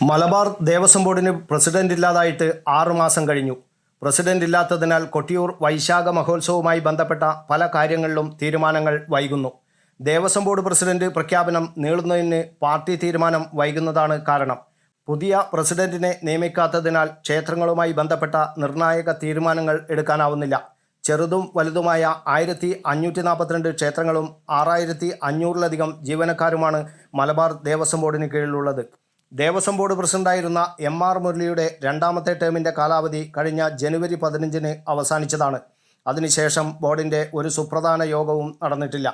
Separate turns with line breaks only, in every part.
മലബാർ ദേവസ്വം ബോർഡിന് പ്രസിഡന്റ് ഇല്ലാതായിട്ട് ആറുമാസം കഴിഞ്ഞു. പ്രസിഡന്റ് ഇല്ലാത്തതിനാൽ കൊട്ടിയൂർ വൈശാഖ മഹോത്സവവുമായി ബന്ധപ്പെട്ട പല കാര്യങ്ങളിലും തീരുമാനങ്ങൾ വൈകുന്നു. ദേവസ്വം ബോർഡ് പ്രസിഡന്റ് പ്രഖ്യാപനം നീളുന്നതിന് പാർട്ടി തീരുമാനം വൈകുന്നതാണ് കാരണം. പുതിയ പ്രസിഡന്റിനെ നിയമിക്കാത്തതിനാൽ ക്ഷേത്രങ്ങളുമായി ബന്ധപ്പെട്ട നിർണായക തീരുമാനങ്ങൾ എടുക്കാനാവുന്നില്ല. ചെറുതും വലുതുമായ ആയിരത്തി അഞ്ഞൂറ്റി നാൽപ്പത്തിരണ്ട് ക്ഷേത്രങ്ങളും ആറായിരത്തി അഞ്ഞൂറിലധികം ജീവനക്കാരുമാണ് മലബാർ ദേവസ്വം ബോർഡിന് കീഴിലുള്ളത്. ദേവസ്വം ബോർഡ് പ്രസിഡന്റായിരുന്ന എം ആർ മുരളിയുടെ രണ്ടാമത്തെ ടേമിന്റെ കാലാവധി കഴിഞ്ഞ ജനുവരി പതിനഞ്ചിന് അവസാനിച്ചതാണ്. അതിനുശേഷം ബോർഡിന്റെ ഒരു സുപ്രധാന യോഗവും നടന്നിട്ടില്ല.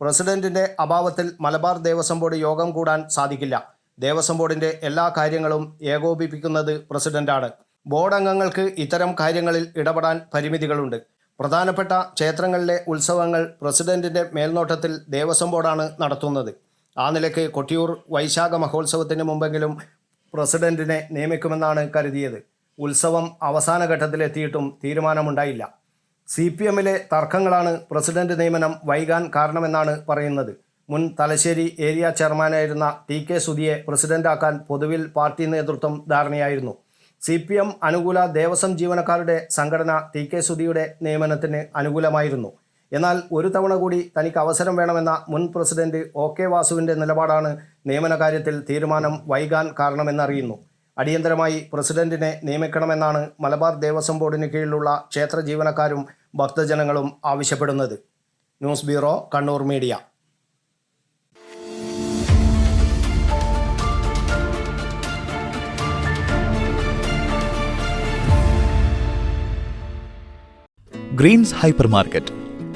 പ്രസിഡന്റിന്റെ അഭാവത്തിൽ മലബാർ ദേവസ്വം ബോർഡ് യോഗം കൂടാൻ സാധിക്കില്ല. ദേവസ്വം ബോർഡിന്റെ എല്ലാ കാര്യങ്ങളും ഏകോപിപ്പിക്കുന്നത് പ്രസിഡന്റാണ്. ബോർഡ് അംഗങ്ങൾക്ക് ഇത്തരം കാര്യങ്ങളിൽ ഇടപെടാൻ പരിമിതികളുണ്ട്. പ്രധാനപ്പെട്ട ക്ഷേത്രങ്ങളിലെ ഉത്സവങ്ങൾ പ്രസിഡന്റിന്റെ മേൽനോട്ടത്തിൽ ദേവസ്വം ബോർഡാണ് നടത്തുന്നത്. ആ നിലയ്ക്ക് കൊട്ടിയൂർ വൈശാഖ മഹോത്സവത്തിന് മുമ്പെങ്കിലും പ്രസിഡന്റിനെ നിയമിക്കുമെന്നാണ് കരുതിയത്. ഉത്സവം അവസാന ഘട്ടത്തിലെത്തിയിട്ടും തീരുമാനമുണ്ടായില്ല. സി പി എമ്മിലെ തർക്കങ്ങളാണ് പ്രസിഡന്റ് നിയമനം വൈകാൻ കാരണമെന്നാണ് പറയുന്നത്. മുൻ തലശ്ശേരി ഏരിയ ചെയർമാനായിരുന്ന ടി കെ സുധിയെ പ്രസിഡന്റാക്കാൻ പൊതുവിൽ പാർട്ടി നേതൃത്വം ധാരണയായിരുന്നു. സി പി എം അനുകൂല ദേവസ്വം ജീവനക്കാരുടെ സംഘടന ടി കെ സുധിയുടെ നിയമനത്തിന് അനുകൂലമായിരുന്നു. എന്നാൽ ഒരു തവണ കൂടി തനിക്ക് അവസരം വേണമെന്ന മുൻ പ്രസിഡന്റ് ഒ കെ വാസുവിന്റെ നിലപാടാണ് നിയമന കാര്യത്തിൽ തീരുമാനം വൈകാൻ കാരണമെന്നറിയുന്നു. അടിയന്തരമായി പ്രസിഡന്റിനെ നിയമിക്കണമെന്നാണ് മലബാർ ദേവസ്വം ബോർഡിന് കീഴിലുള്ള ക്ഷേത്ര ജീവനക്കാരും ഭക്തജനങ്ങളും ആവശ്യപ്പെടുന്നത്. News bureau Kannur media.
Greens hyper market